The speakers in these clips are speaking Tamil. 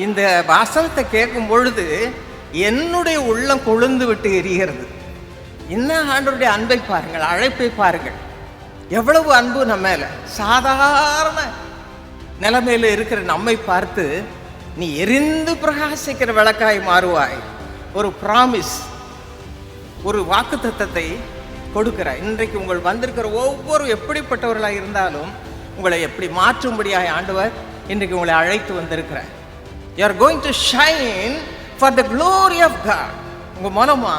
இந்த வசனத்தை கேட்கும் பொழுது என்னுடைய உள்ளம் கொழுந்து விட்டு எரிகிறது. என்ன ஆண்டருடைய அன்பை பாருங்கள் அழைப்பை பாருங்கள். எவ்வளவு அன்பு நம்ம மேலே. சாதாரண நிலைமையில் இருக்கிற நம்மை பார்த்து நீ எரிந்து பிரகாசிக்கிற விளக்காய் மாறுவாய். ஒரு ப்ராமிஸ் ஒரு வாக்குத்தத்தத்தை கொடுக்கிற இன்றைக்கு உங்கள் வந்திருக்கிற ஒவ்வொரு எப்படிப்பட்டவர்களாக இருந்தாலும் உங்களை எப்படி மாற்றும்படியாக ஆண்டவர் இன்றைக்கு உங்களை அழைத்து வந்திருக்கிறார். You are going to shine for the glory of God உங்கள் மூலமா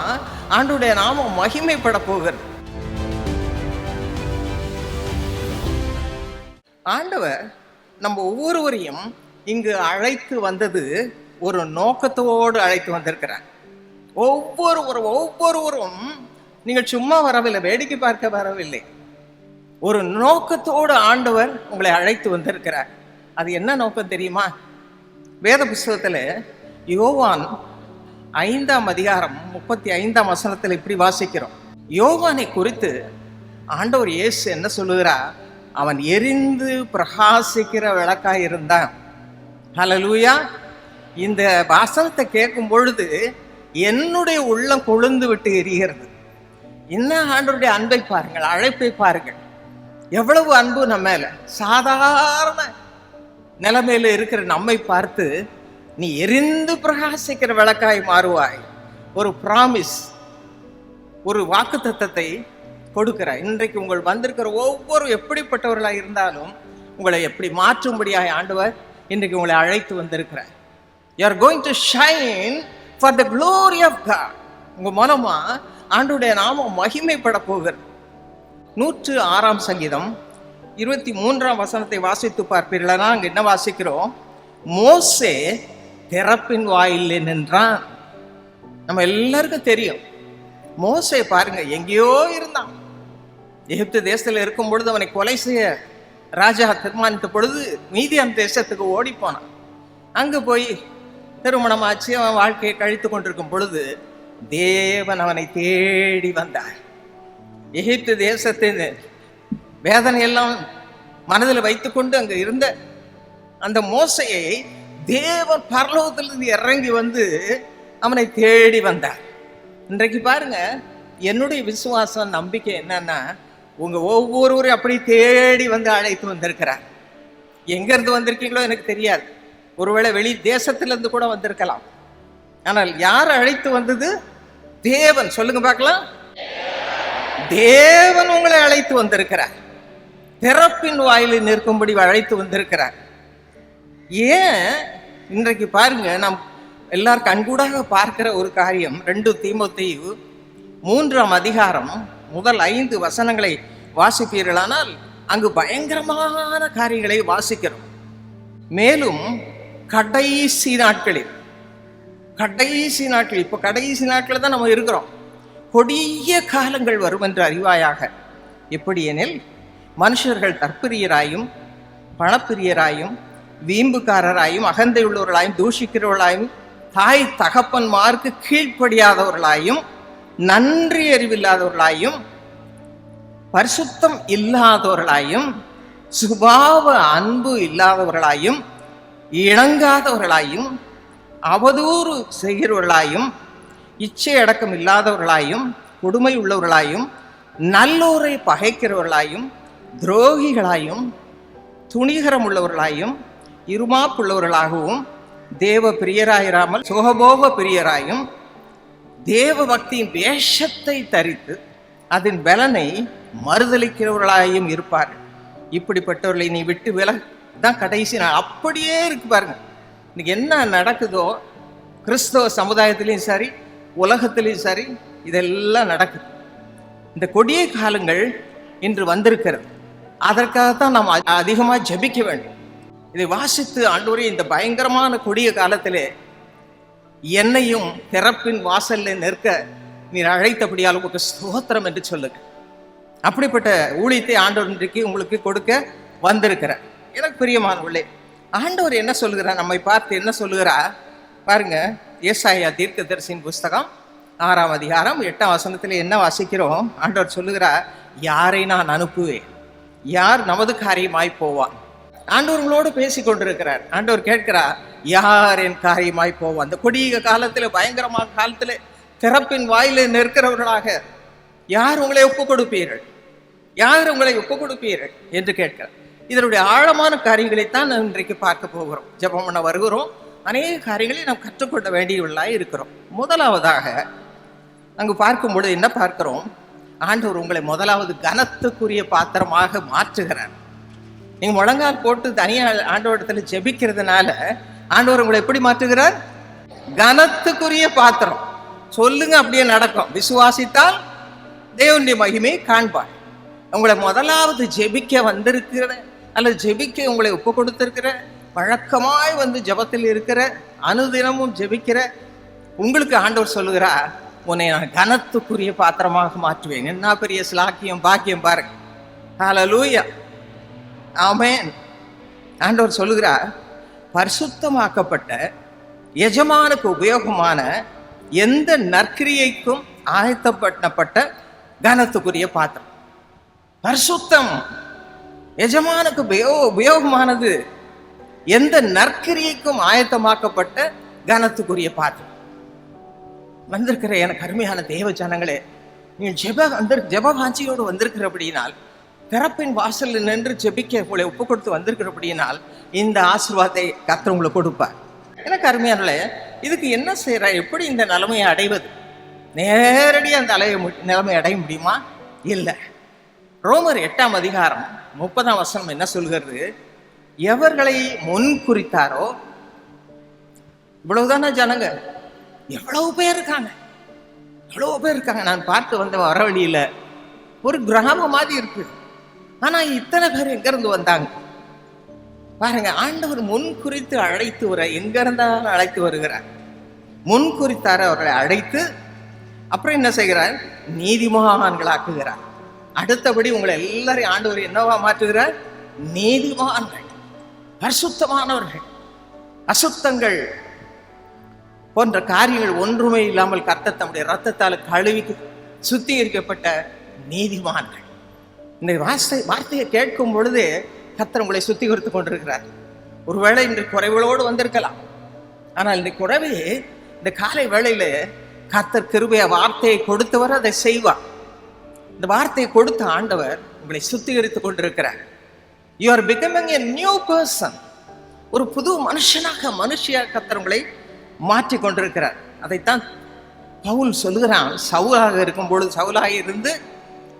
ஆண்டுடைய நாமம் மகிமைப்பட போகிறது. ஆண்டவர் நம்ம ஒவ்வொருவரையும் இங்கு அழைத்து வந்தது ஒரு நோக்கத்தோடு அழைத்து வந்திருக்கிறார். ஒவ்வொருவரும் ஒவ்வொருவரும் நீங்கள் சும்மா வரவில்லை வேடிக்கை பார்க்க வரவில்லை. ஒரு நோக்கத்தோடு ஆண்டவர் உங்களை அழைத்து வந்திருக்கிறார். அது என்ன நோக்கம் தெரியுமா? வேத புஸ்தகத்தில் யோவான் ஐந்தாம் அதிகாரம் முப்பத்தி ஐந்தாம் வசனத்தில் இப்படி வாசிக்கிறோம். யோவானை குறித்து ஆண்டவர் இயேசு என்ன சொல்லுகிறா? அவன் எரிந்து பிரகாசிக்கிற விளக்காக இருந்தான். ஹலலூயா இந்த வசனத்தை கேட்கும் பொழுது என்னுடைய உள்ளம் கொழுந்து விட்டு எரிகிறது. என்ன ஆண்டவருடைய அன்பை பாருங்கள் அழைப்பை பாருங்கள். எவ்வளவு அன்பு நம்ம மேல. சாதாரண நிலைமையில் இருக்கிற நம்மை பார்த்து நீ எரிந்து பிரகாசிக்கிற விளக்காய் மாறுவாய். ஒரு ப்ராமிஸ் ஒரு வாக்குத்தத்தத்தை கொடுக்கிற இன்றைக்கு உங்கள் வந்திருக்கிற ஒவ்வொரு எப்படிப்பட்டவர்களாக இருந்தாலும் உங்களை எப்படி மாற்றும்படியாக ஆண்டவர் இன்றைக்கு உங்களை அழைத்து வந்திருக்கிறார். You are going to shine for the glory of God உங்க மூலமா ஆண்டுடைய நாமம் மகிமைப்பட போகிறது. நூற்று ஆறாம் சங்கீதம் இருபத்தி மூன்றாம் வசனத்தை வாசித்து பார்ப்பீர்களா? அங்கே என்ன வாசிக்கிறோம்? மோசே திறப்பின் வாயிலே நின்றான். நம்ம எல்லாருக்கும் தெரியும். மோசே பாருங்க எங்கேயோ இருந்தான். எகிப்து தேசத்தில் இருக்கும் பொழுது அவனை கொலை செய்ய ராஜா தீர்மானித்த பொழுது மீதியான் தேசத்துக்கு ஓடி போனான். அங்கு போய் திருமணமாச்சு அவன் வாழ்க்கையை கழித்து கொண்டிருக்கும் பொழுது தேவன் அவனை தேடி வந்தார். எகிப்து தேசத்தின் வேதனையெல்லாம் மனதில் வைத்துக்கொண்டு அங்கே இருந்த அந்த மோசையை தேவன் பரலோகத்திலிருந்து இறங்கி வந்து அவனை தேடி வந்தார். இன்றைக்கு பாருங்க என்னுடைய விசுவாசம் நம்பிக்கை என்னன்னா உங்க ஒவ்வொருவரும் அப்படி தேடி வந்து அழைத்து வந்திருக்கிறார். எங்கேருந்து வந்திருக்கீங்களோ எனக்கு தெரியாது. ஒருவேளை வெளி தேசத்திலிருந்து கூட வந்திருக்கலாம். ஆனால் யார் அழைத்து வந்தது? தேவன். சொல்லுங்க பார்க்கலாம். தேவன் உங்களை அழைத்து வந்திருக்கிறார். திறப்பின் வாயிலில் நிற்கும்படி அழைத்து வந்திருக்கிறார். ஏன்? இன்றைக்கு பாருங்க நாம் எல்லார் கண்கூடாக பார்க்கிற ஒரு காரியம் ரெண்டு தீமோத்தேயு மூன்றாம் அதிகாரம் முதல் ஐந்து வசனங்களை வாசிப்பீர்களானால் அங்கு பயங்கரமான காரியங்களை வாசிக்கிறோம். மேலும் கடைசி நாட்களில் கடைசி நாட்கள் இப்போ கடைசி நாட்களில் தான் நம்ம இருக்கிறோம். கொடிய காலங்கள் வரும் என்று அறிவாயாக எப்படி எனில் மனுஷர்கள் தற்பிரியராயும் பணப்பிரியராயும் வீம்புக்காரராயும் அகந்தை உள்ளவர்களாயும் தூஷிக்கிறவர்களாயும் தாய் தகப்பன்மார்க்கு கீழ்ப்படியாதவர்களாயும் நன்றி அறிவில்லாதவர்களாயும் பரிசுத்தம் இல்லாதவர்களாயும் சுபாவ அன்பு இல்லாதவர்களாயும் இணங்காதவர்களாயும் அவதூறு செய்கிறவர்களாயும் இச்சை அடக்கம் இல்லாதவர்களாயும் கொடுமை உள்ளவர்களாயும் நல்லோரை பகைக்கிறவர்களாயும் துரோகிகளாயும் துணிகரம் உள்ளவர்களாயும் இருமாப்புள்ளவர்களாகவும் தேவ பிரியராயிராமல் சுகபோக பிரியராயும் தேவ பக்தியின் வேஷத்தை தரித்து அதன் பலனை மறுதளிக்கிறவர்களாயும் இருப்பார்கள். இப்படிப்பட்டவர்களை நீ விட்டு விலக. தான் கடைசி நான் அப்படியே இருக்கு பாருங்க. இன்னைக்கு என்ன நடக்குதோ கிறிஸ்தவ சமுதாயத்திலையும் சரி உலகத்திலையும் சரி இதெல்லாம் நடக்குது. இந்த கொடிய காலங்கள் இன்று வந்திருக்கிறது. அதற்காகத்தான் நாம் அதிகமாக ஜபிக்க ஜெபிக்க வேண்டும். இதை வாசித்து ஆண்டோரே இந்த பயங்கரமான கொடிய காலத்திலே என்னையும் திறப்பின் வாசலில் நிற்க நீர் அழைத்தபடியால் உங்களுக்கு ஸ்தோத்திரம் என்று சொல்லுங்க. அப்படிப்பட்ட ஊழியத்தை ஆண்டவர் இன்றைக்கு உங்களுக்கு கொடுக்க வந்திருக்கிறார். எனக்கு பிரியமானவர்களே ஆண்டவர் என்ன சொல்லுகிறார்? நம்மை பார்த்து என்ன சொல்லுகிறார்? பாருங்க ஏசாயா தீர்க்கதரிசியின் புஸ்தகம் ஆறாம் அதிகாரம் எட்டாம் வசனத்தில் என்ன வாசிக்கிறோம்? ஆண்டவர் சொல்லுகிறார் யாரை நான் அனுப்புவேன்? யார் நமது காரியமாய் போவான் ஆண்டவர்களோடு பேசி கொண்டிருக்கிறார் ஆண்டவர் கேட்கிறார் யார் என் காரியமாய் போவான் அந்த கொடிய காலத்தில் பயங்கரமான காலத்தில் திறப்பின் வாயில நிற்கிறவர்களாக யார் உங்களை ஒப்பு கொடுப்பீர்கள் யார் உங்களை ஒப்பு கொடுப்பீர்கள் என்று கேட்கிறார். இதனுடைய ஆழமான காரியங்களைத்தான் நாம் இன்றைக்கு பார்க்க போகிறோம். ஜெபம் பண்ண வருகிறோம். அநேக காரியங்களை நாம் கற்றுக்கொள்ள வேண்டியவர்களாக இருக்கிறோம். முதலாவதாக அங்கு பார்க்கும் பொழுது என்ன பார்க்கிறோம்? ஆண்டவர் உங்களை முதலாவது கனத்துக்குரிய பாத்திரமாக மாற்றுகிறார். நீங்க முழங்கால் போட்டு தனியாக ஆண்டவரிடத்துல ஜெபிக்கிறதுனால ஆண்டவர் உங்களை எப்படி மாற்றுகிறார்? கனத்துக்குரிய பாத்திரம். சொல்லுங்க அப்படியே நடக்கும். விசுவாசித்தால் தேவனுடைய மகிமை காண்பார். உங்களை முதலாவது ஜெபிக்க வந்திருக்கிற அல்லது ஜெபிக்க உங்களை ஒப்பு கொடுத்திருக்கிற வழக்கமாய் வந்து ஜெபத்தில் இருக்கிற அனுதினமும் ஜெபிக்கிற உங்களுக்கு ஆண்டவர் சொல்லுகிறார் உன்னை நான் கனத்துக்குரிய பாத்திரமாக மாற்றுவேன். என்ன பெரிய சிலாக்கியம் பாக்கியம் பாருங்க. ஹalleluya ஆமேன் ஆண்டவர் சொல்லுகிறார் பரிசுத்தமாக்கப்பட்ட எஜமானுக்கு உபயோகமான எந்த நற்கிரியைக்கும் ஆயத்தப்பட்டப்பட்ட கனத்துக்குரிய பாத்திரம். பரிசுத்தம். எஜமானுக்கு உபயோ உபயோகமானது எந்த நற்கிரியைக்கும் ஆயத்தமாக்கப்பட்ட கனத்துக்குரிய பாத்திரம். வந்திருக்கிற எனக்கு அருமையான தேவ ஜனங்களே நீங்கள் ஜெப வந்து ஜெப வாஞ்சியோடு வந்திருக்கிறபடியினால் திறப்பின் வாசலில் நின்று ஜெபிக்க உங்களை ஒப்பு கொடுத்து வந்திருக்கிறபடியினால் இந்த ஆசீர்வாதத்தை கர்த்தர் உங்களுக்கு கொடுப்பார். எனக்கு அருமையானே இதுக்கு என்ன செய்கிற எப்படி இந்த நிலைமையை அடைவது? நேரடியாக அந்த அலைய நிலைமை அடைய முடியுமா? இல்லை. ரோமர் எட்டாம் அதிகாரம் முப்பதாம் வசனம் என்ன சொல்கிறது? எவர்களை முன் குறித்தாரோ இவ்வளவுதானே ஜனங்க எவ்வளவு பேர் இருக்காங்க? எவ்வளவு பேர் இருக்காங்க? நான் பார்த்து வந்த வர வழியில ஒரு கிராமம் மாதிரி இருக்கு. ஆனா இத்தனை பேர் எங்க இருந்து வந்தாங்க? பாருங்க ஆண்டவர் முன் குறித்து அழைத்து வர எங்க இருந்தாலும் அழைத்து வருகிறார். முன் குறித்தார அவர்களை அழைத்து அப்புறம் என்ன செய்கிறார்? நீதிமான்களாக்குகிறார். அடுத்தபடி உங்களை எல்லாரையும் ஆண்டவர் என்னவா மாற்றுகிறார்? நீதிமான்கள் பரிசுத்தமானவர்கள் அசுத்தங்கள் போன்ற காரியங்கள் ஒன்றுமே இல்லாமல் கர்த்த தம்முடைய ரத்தத்தால் கழுவி சுத்திகரிக்கப்பட்ட நீதிமான்கள். இந்த வார்த்தை வார்த்தையை கேட்கும் பொழுது கர்த்தர் உங்களை சுத்திகரித்து கொண்டிருக்கிறார். ஒருவேளை இன்று குறைவுகளோடு வந்திருக்கலாம். ஆனால் இந்த குறைவே இந்த காலை வேளையில கர்த்தர் கிருபைய வார்த்தையை கொடுத்தவர் அதை செய்வார். இந்த வார்த்தையை கொடுத்த ஆண்டவர் உங்களை சுத்திகரித்து கொண்டிருக்கிறார். You are becoming a new person ஒரு புது மனுஷனாக மனுஷியாக கர்த்தர் உங்களை மாற்றி கொண்டிருக்கிறார் அதைத்தான் பவுல் சொல்லுகிறான். சவுலாக இருக்கும் பொழுது சவுலாக இருந்து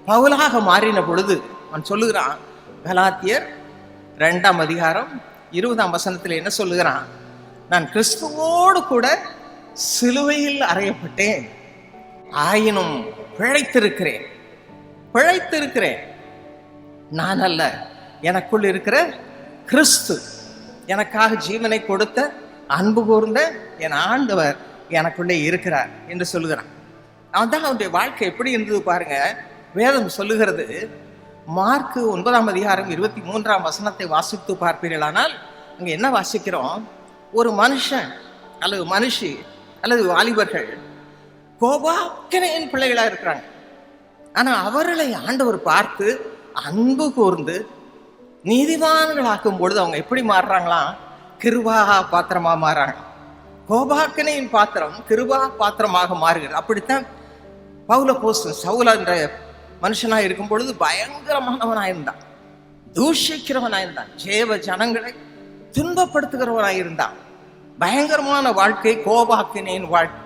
பவுலாக மாறின பொழுது அவன் சொல்லுகிறான் கலாத்தியர் ரெண்டாம் அதிகாரம் இருபதாம் வசனத்தில் என்ன சொல்லுகிறான்? நான் கிறிஸ்துவோடு கூட சிலுவையில் அறையப்பட்டேன். ஆயினும் பிழைத்திருக்கிறேன். பிழைத்திருக்கிறேன். நான் அல்ல. எனக்குள் இருக்கிற கிறிஸ்து. எனக்காக ஜீவனை கொடுத்த அன்பு கூர்ந்த என் ஆண்டவர் எனக்குள்ளே இருக்கிறார் என்று சொல்லுகிறான். அவன் தான் அவனுடைய வாழ்க்கை எப்படி இருந்தது பாருங்க. வேதம் சொல்லுகிறது மார்க்கு ஒன்பதாம் அதிகாரம் இருபத்தி மூன்றாம் வசனத்தை வாசித்து பார்ப்பீர்களானால் அங்கே என்ன வாசிக்கிறோம்? ஒரு மனுஷன் அல்லது மனுஷி அல்லது வாலிபர்கள் கோபாக்கனையின் பிள்ளைகளாக இருக்கிறாங்க. ஆனால் அவர்களை ஆண்டவர் பார்த்து அன்பு கூர்ந்து நீதிமான்களாக்கும் பொழுது அவங்க எப்படி மாறுறாங்களாம்? கிருபா பாத்திரமா மாறாங்க. கோபாக்கனையின் பாத்திரம் கிருபா பாத்திரமாக மாறுகிறது. அப்படித்தான் பவுல போஸ்டன் சவுல என்ற மனுஷனாக இருக்கும் பொழுது பயங்கரமானவனாக இருந்தான். தூஷிக்கிறவனாக இருந்தான். ஜேவ ஜனங்களை துன்பப்படுத்துகிறவனாக இருந்தான். பயங்கரமான வாழ்க்கை கோபாக்கினேன் வாழ்க்கை.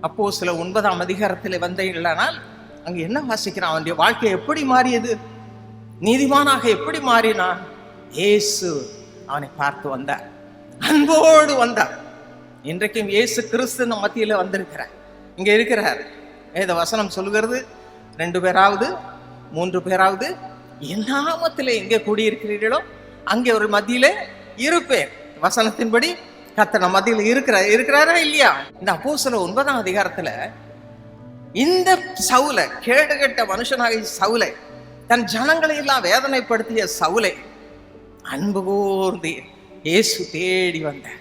அப்போ சில ஒன்பதாம் அதிகாரத்தில் வந்தீங்களானால் அங்கே என்ன வாசிக்கிறான்? அவனுடைய வாழ்க்கை எப்படி மாறியது? நீதிமானாக எப்படி மாறினான்? ஏசு அவனை பார்த்து வந்தார். அன்போடு வந்தார். இன்றைக்கும் இயேசு கிறிஸ்து நம்ம மத்தியில வந்திருக்கிறார். இங்க இருக்கிறார். வேத வசனம் சொல்லுகிறது ரெண்டு பேராவது மூன்று பேராவது என் நாமத்திலே எங்கே கூடியிருக்கிறீர்களோ அங்கே ஒரு மத்தியில இருப்பேன். வசனத்தின்படி கத்தன மத்தியில் இருக்கிற இருக்கிறாரா இல்லையா? இந்த அப்போஸ்தல ஒன்பதாம் அதிகாரத்துல இந்த சவுல கேடுகட்ட மனுஷனாகிய சவுலை தன் ஜனங்களை எல்லாம் வேதனைப்படுத்திய சவுலை அன்பு கூர்ந்து இயேசு தேடி வந்தார்.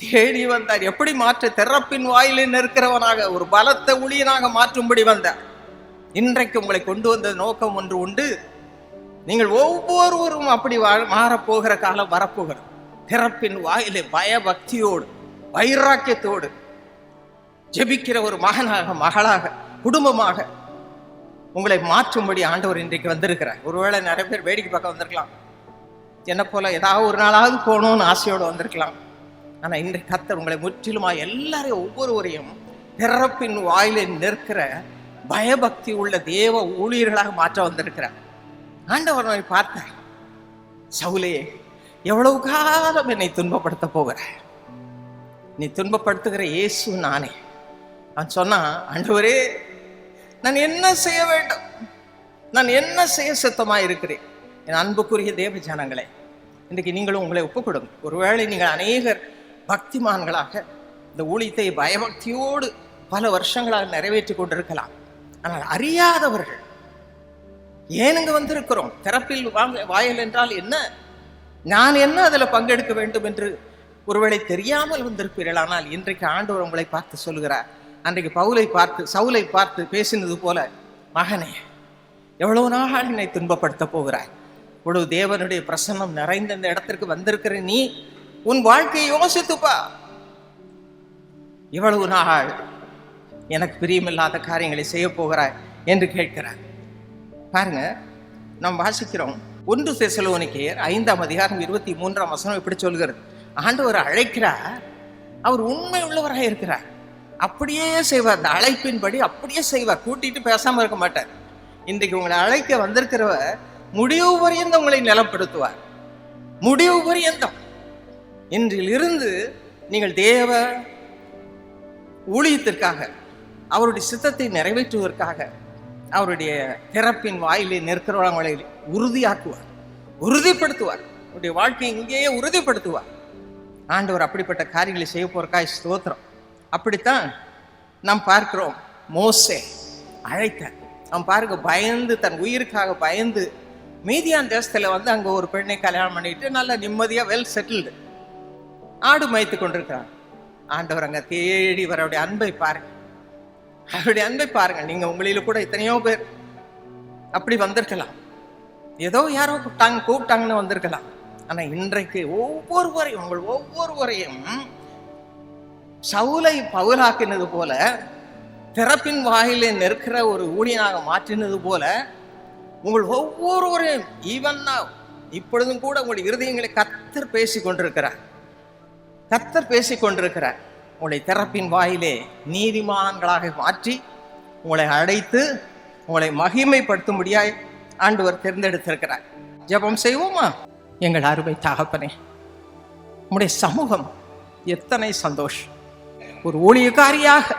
தேடி வந்தார். எப்படி மாற்ற திறப்பின் வாயிலில் நிற்கிறவனாக ஒரு பலத்த ஊழியனாக மாற்றும்படி வந்தார். இன்றைக்கு உங்களை கொண்டு வந்த நோக்கம் ஒன்று உண்டு. நீங்கள் ஒவ்வொருவரும் அப்படி மாறப்போகிற காலம் வரப்போகிறது. திறப்பின் வாயிலே பயபக்தியோடு வைராக்கியத்தோடு ஜெபிக்கிற ஒரு மகனாக மகளாக குடும்பமாக உங்களை மாற்றும்படி ஆண்டவர் இன்றைக்கு வந்திருக்கிறார். ஒருவேளை நிறைய பேர் வேடிக்கை பார்க்க வந்திருக்கலாம். என்னை போல ஏதாவது ஒரு நாளாவது போகணும்னு ஆசையோடு வந்திருக்கலாம். ஆனால் இன்று கத்தர் உங்களை முற்றிலுமா எல்லாரையும் ஒவ்வொருவரையும் பிறப்பின் வாயிலே நிற்கிற பயபக்தி உள்ள தேவ ஊழியர்களாக மாற்ற வந்திருக்கிறார். ஆண்டவர் நம்மை பார்த்தார். சவுலே எவ்வளவு காலம் என்னை துன்பப்படுத்த போகிற நீ துன்பப்படுத்துகிற இயேசு நானே. அவன் சொன்னான் ஆண்டவரே நான் என்ன செய்ய வேண்டும்? நான் என்ன செய்ய சுத்தமாக இருக்கிறேன்? என் அன்புக்குரிய தேவ ஜனங்களே இன்றைக்கு நீங்களும் உங்களை ஒப்புக் கொடுங்க ஒருவேளை நீங்கள் அநேகர் பக்திமான்களாக இந்த ஊழியத்தை பயபக்தியோடு பல வருஷங்களாக நிறைவேற்றி கொண்டிருக்கலாம். ஆனால் அறியாதவர்கள் ஏனுங்க வந்திருக்கிறோம்? திறப்பில் வாங்க வாயல் என்றால் என்ன? நான் என்ன அதில் பங்கெடுக்க வேண்டும் என்று ஒருவேளை தெரியாமல் வந்திருப்பீர்கள். ஆனால் இன்றைக்கு ஆண்டவர் உங்களை பார்த்து சொல்கிறார் அன்றைக்கு பவுலை பார்த்து சவுலை பார்த்து பேசினது போல மகனே எவ்வளவு நாள் என்னை துன்பப்படுத்த போகிறாய்? இவ்வளவு தேவனுடைய பிரசன்னம் நிறைந்த இந்த இடத்திற்கு வந்திருக்கிற நீ உன் வாழ்க்கையை யோசித்துப்பா. இவ்வளவு நாள் எனக்கு பிரியமில்லாத காரியங்களை செய்ய போகிறாய் என்று கேட்கிறார். பாருங்க நாம் வாசிக்கிறோம். ஒன்று தெசலோனிக்கேயர் ஐந்தாம் அதிகாரம் இருபத்தி மூன்றாம் வசனம் இப்படி சொல்கிறது. ஆண்டவர் அழைக்கிறார் அவர் உண்மை உள்ளவராக இருக்கிறார். அப்படியே செய்வார். அந்த அழைப்பின்படி அப்படியே செய்வார். கூட்டிட்டு பேசாம இருக்க மாட்டார். இன்றைக்கு உங்களை அழைக்க வந்திருக்கிறவர் முடிவு பரியந்தம் உங்களை நிலப்படுத்துவார். முடிவு பரியந்தம். இன்றிலிருந்து நீங்கள் தேவ ஊழியத்திற்காக அவருடைய சித்தத்தை நிறைவேற்றுவதற்காக அவருடைய திறப்பின் வாயிலே நிற்கிறவங்களை உறுதியாக்குவார் உறுதிப்படுத்துவார். அவருடைய வாழ்க்கையை இங்கேயே உறுதிப்படுத்துவார். ஆண்டவர் அப்படிப்பட்ட காரியங்களை செய்ய போறக்காய் ஸ்தோத்திரம். அப்படித்தான் நாம் பார்க்கிறோம். மோசே அழைத்த அவன் பாருங்க பயந்து தன் உயிருக்காக பயந்து மீதியான் தேசத்தில் வந்து அங்கே ஒரு பெண்ணை கல்யாணம் பண்ணிட்டு நல்ல நிம்மதியாக வெல் செட்டில்டு ஆடு மயத்து கொண்டிருக்கிறாங்க ஆண்டவர் அங்கே தேடி வரவுடைய அன்பை பாருங்க. அவருடைய அன்பை பாருங்க. நீங்கள் உங்களில கூட எத்தனையோ பேர் அப்படி வந்திருக்கலாம். ஏதோ யாரோ கூப்பிட்டாங்க கூப்பிட்டாங்கன்னு வந்திருக்கலாம். ஆனால் இன்றைக்கு ஒவ்வொருவரையும் உங்கள் ஒவ்வொருவரையும் சவுலை பவுலாக்கினது போல திறப்பின் வாயிலே நிற்கிற ஒரு ஊழியனாக மாற்றினது போல உங்கள் ஒவ்வொருவரையும் ஈவன் இப்பொழுதும் கூட உங்களுடைய இருதயங்களை கத்தர் பேசி கொண்டிருக்கிறார் கத்தர் பேசி கொண்டிருக்கிறார் உங்களை திறப்பின் வாயிலே நீதிமான்களாக மாற்றி உங்களை அழைத்து உங்களை மகிமைப்படுத்தும்படியாய் ஆண்டவர் தேர்ந்தெடுத்திருக்கிறார். ஜெபம் செய்வோமா? எங்கள் அருமை தகப்பனே உங்களுடைய சமூகம் எத்தனை சந்தோஷம். ஒரு ஊழியக்காரியாக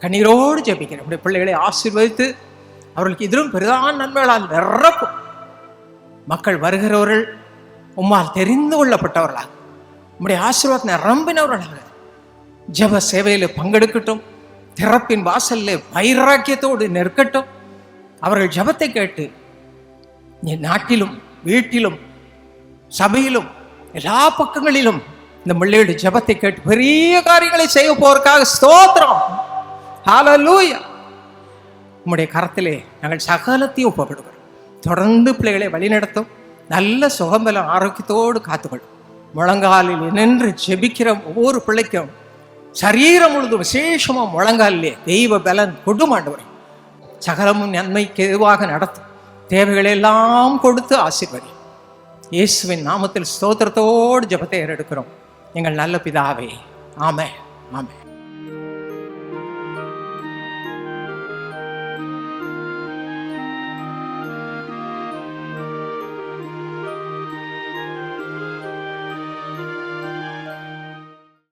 கண்ணீரோடு ஜெபிக்கிறேன். உடைய பிள்ளைகளை ஆசீர்வதித்து அவர்களுக்கு இதிலும் பெரிதான நன்மைகளால் நிரப்பும் மக்கள் வருகிறவர்கள் உம்மால் தெரிந்து கொள்ளப்பட்டவர்களாக. உம்முடைய ஆசீர்வாதத்தை நிரம்பினவர்களாக. ஜெப சேவையில் பங்கெடுக்கட்டும். திறப்பின் வாசல்ல வைராக்கியத்தோடு நிற்கட்டும். அவர்கள் ஜெபத்தை கேட்டு நீ நாட்டிலும் வீட்டிலும் சபையிலும் எல்லா பக்கங்களிலும் இந்த முள்ளையோட ஜெபத்தை கேட்டு பெரிய காரியங்களை செய்ய போவதற்காக ஸ்தோத்திரம். ஹாலலூயா உம்முடைய கரத்திலே நாங்கள் சகலத்தையும் ஒப்பப்படுகிறோம் தொடர்ந்து பிள்ளைகளை வழிநடத்தும். நல்ல சுகம்பலம் ஆரோக்கியத்தோடு காத்துக்கொள்ளும் முழங்காலில் நின்று ஜெபிக்கிற ஒவ்வொரு பிள்ளைக்கும் சரீரம் முழுதும் விசேஷமாக முழங்காலிலே தெய்வ பலன் கொடுமாண்டவரை சகலமும் நன்மைக்கு எதுவாக நடத்தும். தேவைகளை எல்லாம் கொடுத்து ஆசீர்வதி இயேசுவின் நாமத்தில் ஸ்தோத்திரத்தோடு ஜபத்தை ஏறெடுக்கிறோம். எங்கள் நல்ல பிதாவே ஆமே ஆமே